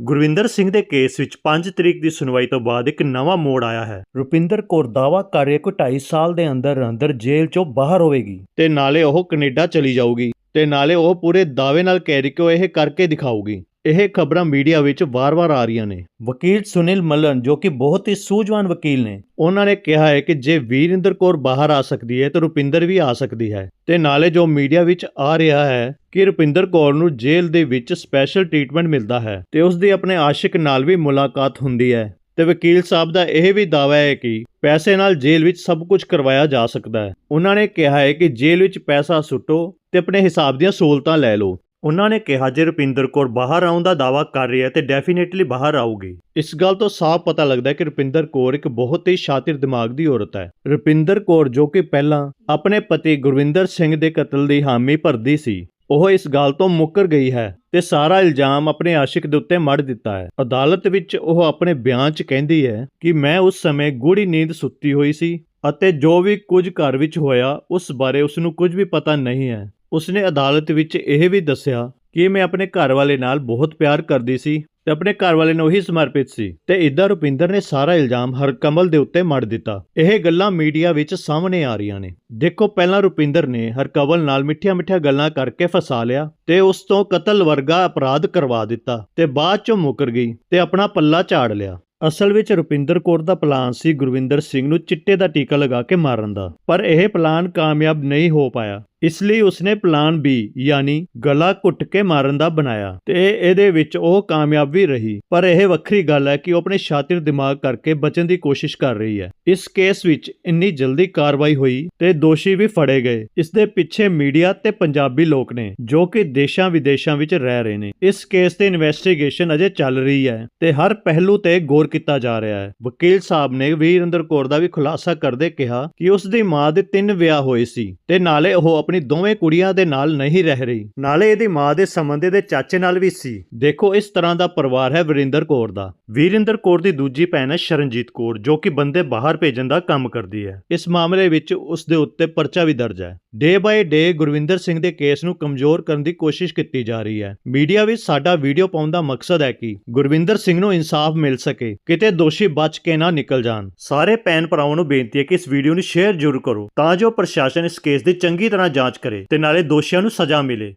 ਗੁਰਵਿੰਦਰ ਸਿੰਘ ਦੇ ਕੇਸ ਵਿੱਚ 5 ਤਰੀਕ ਦੀ ਸੁਣਵਾਈ ਤੋਂ ਬਾਅਦ ਇੱਕ ਨਵਾਂ ਮੋੜ ਆਇਆ ਹੈ। ਰੁਪਿੰਦਰ ਕੌਰ ਦਾਵਾ ਕਰ ਰਹੀ ਹੈ ਕਿ 2.5 ਸਾਲ ਦੇ ਅੰਦਰ ਅੰਦਰ ਜੇਲ੍ਹ ਚੋਂ ਬਾਹਰ ਹੋਵੇਗੀ। ਤੇ ਨਾਲੇ ਉਹ ਕੈਨੇਡਾ ਚਲੀ ਜਾਊਗੀ ਤੇ ਨਾਲੇ ਉਹ ਪੂਰੇ ਦਾਅਵੇ ਨਾਲ ਕਹਿ ਰਹੀ ਕਿ ਉਹ ਇਹ ਕਰਕੇ ਦਿਖਾਊਗੀ। ਇਹ ਖਬਰਾਂ ਮੀਡੀਆ ਵਿੱਚ ਵਾਰ-ਵਾਰ ਆ ਰਹੀਆਂ ਨੇ। ਵਕੀਲ ਸੁਨੀਲ ਮੱਲਨ ਜੋ ਕਿ ਬਹੁਤ ਹੀ ਸੂਝਵਾਨ ਵਕੀਲ ਨੇ। ਉਹਨਾਂ ਨੇ ਕਿਹਾ ਹੈ ਕਿ ਜੇ ਵੀਰਿੰਦਰ ਕੌਰ ਬਾਹਰ ਆ ਸਕਦੀ ਹੈ ਤਾਂ ਰੁਪਿੰਦਰ ਵੀ ਆ ਸਕਦੀ ਹੈ। ਤੇ ਨਾਲੇ ਜੋ ਮੀਡੀਆ ਵਿੱਚ ਆ ਰਿਹਾ ਹੈ ਕਿ ਰੁਪਿੰਦਰ ਕੌਰ ਨੂੰ ਜੇਲ੍ਹ ਦੇ ਵਿੱਚ ਸਪੈਸ਼ਲ ਟ੍ਰੀਟਮੈਂਟ ਮਿਲਦਾ ਹੈ ਤੇ ਉਸ ਦੀ ਆਪਣੇ ਆਸ਼ਿਕ ਨਾਲ ਵੀ ਮੁਲਾਕਾਤ ਹੁੰਦੀ ਹੈ। ਤੇ ਵਕੀਲ ਸਾਹਿਬ ਦਾ ਇਹ ਵੀ ਦਾਅਵਾ ਹੈ ਕਿ ਪੈਸੇ ਨਾਲ ਜੇਲ੍ਹ ਵਿੱਚ ਸਭ ਕੁਝ ਕਰਵਾਇਆ ਜਾ ਸਕਦਾ ਹੈ। ਉਹਨਾਂ ਨੇ ਕਿਹਾ ਹੈ ਕਿ ਜੇਲ੍ਹ ਵਿੱਚ ਪੈਸਾ ਸੁੱਟੋ ਤੇ ਆਪਣੇ ਹਿਸਾਬ ਦੀਆਂ ਸਹੂਲਤਾਂ ਲੈ ਲਓ। ਉਹਨਾਂ ਨੇ ਕਿਹਾ ਜੇ ਰੁਪਿੰਦਰ ਕੌਰ ਬਾਹਰ ਆਉਣ ਦਾ ਦਾਅਵਾ ਕਰ ਰਹੀ ਹੈ ਤੇ ਡੈਫੀਨੇਟਲੀ ਬਾਹਰ ਆਊਗੀ। ਇਸ ਗੱਲ ਤੋਂ ਸਾਫ਼ ਪਤਾ ਲੱਗਦਾ ਹੈ ਕਿ ਰੁਪਿੰਦਰ ਕੌਰ ਇੱਕ ਬਹੁਤ ਹੀ ਸ਼ਾਤਿਰ ਦਿਮਾਗ ਦੀ ਔਰਤ ਹੈ। ਰੁਪਿੰਦਰ ਕੌਰ ਜੋ ਕਿ ਪਹਿਲਾਂ ਆਪਣੇ ਪਤੀ ਗੁਰਵਿੰਦਰ ਸਿੰਘ ਦੇ ਕਤਲ ਦੀ ਹਾਮੀ ਭਰਦੀ ਸੀ, ਉਹ ਇਸ ਗੱਲ ਤੋਂ ਮੁੱਕਰ ਗਈ ਹੈ ਤੇ ਸਾਰਾ ਇਲਜ਼ਾਮ ਆਪਣੇ ਆਸ਼ਿਕ ਦੇ ਉੱਤੇ ਮੜ ਦਿੱਤਾ ਹੈ। ਅਦਾਲਤ ਵਿੱਚ ਉਹ ਆਪਣੇ ਬਿਆਨ 'ਚ ਕਹਿੰਦੀ ਹੈ ਕਿ ਮੈਂ ਉਸ ਸਮੇਂ ਗੂੜੀ ਨੀਂਦ ਸੁੱਤੀ ਹੋਈ ਸੀ ਅਤੇ ਜੋ ਵੀ ਕੁਝ ਘਰ ਵਿੱਚ ਹੋਇਆ ਉਸ ਬਾਰੇ ਉਸ ਨੂੰ ਕੁਝ ਵੀ ਪਤਾ ਨਹੀਂ ਹੈ। ਉਸਨੇ ਅਦਾਲਤ ਵਿੱਚ ਇਹ ਵੀ ਦੱਸਿਆ ਕਿ ਮੈਂ ਆਪਣੇ ਘਰ ਵਾਲੇ ਨਾਲ ਬਹੁਤ ਪਿਆਰ ਕਰਦੀ ਸੀ ਤੇ ਆਪਣੇ ਘਰ ਵਾਲੇ ਨੂੰ ਹੀ ਸਮਰਪਿਤ ਸੀ ਤੇ ਇਦਾਂ ਰੁਪਿੰਦਰ ਨੇ ਸਾਰਾ ਇਲਜ਼ਾਮ ਹਰਕਮਲ ਦੇ ਉੱਤੇ ਮੜ ਦਿੱਤਾ। ਇਹ ਗੱਲਾਂ ਮੀਡੀਆ ਵਿੱਚ ਸਾਹਮਣੇ ਆ ਰਹੀਆਂ ਨੇ। ਦੇਖੋ, ਪਹਿਲਾਂ ਰੁਪਿੰਦਰ ਨੇ ਹਰਕਮਲ ਨਾਲ ਮਿੱਠੀਆਂ-ਮਿੱਠੀਆਂ ਗੱਲਾਂ ਕਰਕੇ ਫਸਾ ਲਿਆ ਤੇ ਉਸ ਤੋਂ ਕਤਲ ਵਰਗਾ ਅਪਰਾਧ ਕਰਵਾ ਦਿੱਤਾ ਤੇ ਬਾਅਦ ਚੋਂ ਮੁਕਰ ਗਈ ਤੇ ਆਪਣਾ ਪੱਲਾ ਝਾੜ ਲਿਆ। ਅਸਲ ਵਿੱਚ ਰੁਪਿੰਦਰ ਕੌਰ ਦਾ ਪਲਾਨ ਸੀ ਗੁਰਵਿੰਦਰ ਸਿੰਘ ਨੂੰ ਚਿੱਟੇ ਦਾ ਟੀਕਾ ਲਗਾ ਕੇ ਮਾਰਨ ਦਾ, ਪਰ ਇਹ ਪਲਾਨ ਕਾਮਯਾਬ ਨਹੀਂ ਹੋ ਪਾਇਆ। ਇਸ ਲਈ ਉਸਨੇ ਪਲਾਨ ਬੀ ਯਾਨੀ ਗਲਾ ਘੁੱਟ ਕੇ ਮਾਰਨ ਦਾ ਬਣਾਇਆ ਤੇ ਇਹਦੇ ਵਿੱਚ ਉਹ ਕਾਮਯਾਬ ਵੀ ਰਹੀ। ਪਰ ਇਹ ਵੱਖਰੀ ਗੱਲ ਹੈ ਕਿ ਉਹ ਆਪਣੇ ਸ਼ਾਤਿਰ ਦਿਮਾਗ ਕਰਕੇ ਬਚਣ ਦੀ ਕੋਸ਼ਿਸ਼ ਕਰ ਰਹੀ ਹੈ। ਇਸ ਕੇਸ ਵਿੱਚ ਇੰਨੀ ਜਲਦੀ ਕਾਰਵਾਈ ਹੋਈ ਤੇ ਦੋਸ਼ੀ ਵੀ ਫੜੇ ਗਏ। ਇਸ ਦੇ ਪਿੱਛੇ ਮੀਡੀਆ ਤੇ ਪੰਜਾਬੀ ਲੋਕ ਨੇ, ਜੋ ਕਿ ਦੇਸ਼ਾਂ ਵਿਦੇਸ਼ਾਂ ਵਿੱਚ ਰਹਿ ਰਹੇ ਨੇ। ਇਸ ਕੇਸ ਤੇ ਇਨਵੈਸਟੀਗੇਸ਼ਨ ਅਜੇ ਚੱਲ ਰਹੀ ਹੈ ਤੇ ਹਰ ਪਹਿਲੂ ਤੇ ਗੌਰ ਕੀਤਾ ਜਾ ਰਿਹਾ ਹੈ। ਵਕੀਲ ਸਾਹਿਬ ਨੇ ਵੀਰਿੰਦਰ ਕੌਰ ਦਾ ਵੀ ਖੁਲਾਸਾ ਕਰਦੇ ਕਿਹਾ ਕਿ ਉਸ ਦੀ ਮਾਂ ਦੇ ਤਿੰਨ ਵਿਆਹ ਹੋਏ ਸੀ ਤੇ ਨਾਲੇ ਉਹ ਆਪਣੀ ਦੋਵੇਂ ਕੁੜੀਆਂ ਦੇ ਨਾਲ ਨਹੀਂ ਰਹਿ ਰਹੀ। ਨਾਲੇ ਇਹਦੀ ਮਾਂ ਦੇ ਸੰਬੰਧੇ ਦੇ ਚਾਚੇ ਨਾਲ ਵੀ ਸੀ। ਦੇਖੋ ਇਸ ਤਰ੍ਹਾਂ ਦਾ ਪਰਿਵਾਰ ਹੈ ਵਰਿੰਦਰ ਕੌਰ ਦਾ। ਵੀਰਿੰਦਰ ਕੌਰ ਦੀ ਦੂਜੀ ਭੈਣ ਹੈ ਸ਼ਰਨਜੀਤ ਕੌਰ ਜੋ ਕਿ ਬੰਦੇ ਬਾਹਰ ਭੇਜਣ ਦਾ ਕੰਮ ਕਰਦੀ ਹੈ। ਇਸ ਮਾਮਲੇ ਵਿੱਚ ਉਸ ਦੇ ਉੱਤੇ ਪਰਚਾ ਵੀ ਦਰਜ ਹੈ। Day by day Gurvinder Singh ਦੇ ਕੇਸ ਨੂੰ ਕਮਜ਼ੋਰ ਕਰਨ ਦੀ ਕੋਸ਼ਿਸ਼ ਕੀਤੀ ਜਾ ਰਹੀ ਹੈ। ਮੀਡੀਆ ਵਿੱਚ ਸਾਡਾ ਵੀਡੀਓ ਪਾਉਣ ਦਾ ਮਕਸਦ ਹੈ ਕਿ ਗੁਰਵਿੰਦਰ ਸਿੰਘ ਨੂੰ ਇਨਸਾਫ ਮਿਲ ਸਕੇ, ਕਿਤੇ ਦੋਸ਼ੀ ਬਚ ਕੇ ਨਾ ਨਿਕਲ ਜਾਣ। ਸਾਰੇ ਭੈਣ ਭਰਾਵਾਂ ਨੂੰ ਬੇਨਤੀ ਹੈ ਕਿ ਇਸ ਵੀਡੀਓ ਨੂੰ ਸ਼ੇਅਰ ਜ਼ਰੂਰ ਕਰੋ, ਤਾਂ ਜੋ ਪ੍ਰਸ਼ਾਸਨ ਇਸ ਕੇਸ ਦੀ ਚੰਗੀ ਤਰ੍ਹਾਂ ਜਾਂਚ ਕਰੇ ਤੇ ਨਾਲੇ ਦੋਸ਼ੀਆਂ ਨੂੰ ਸਜ਼ਾ ਮਿਲੇ।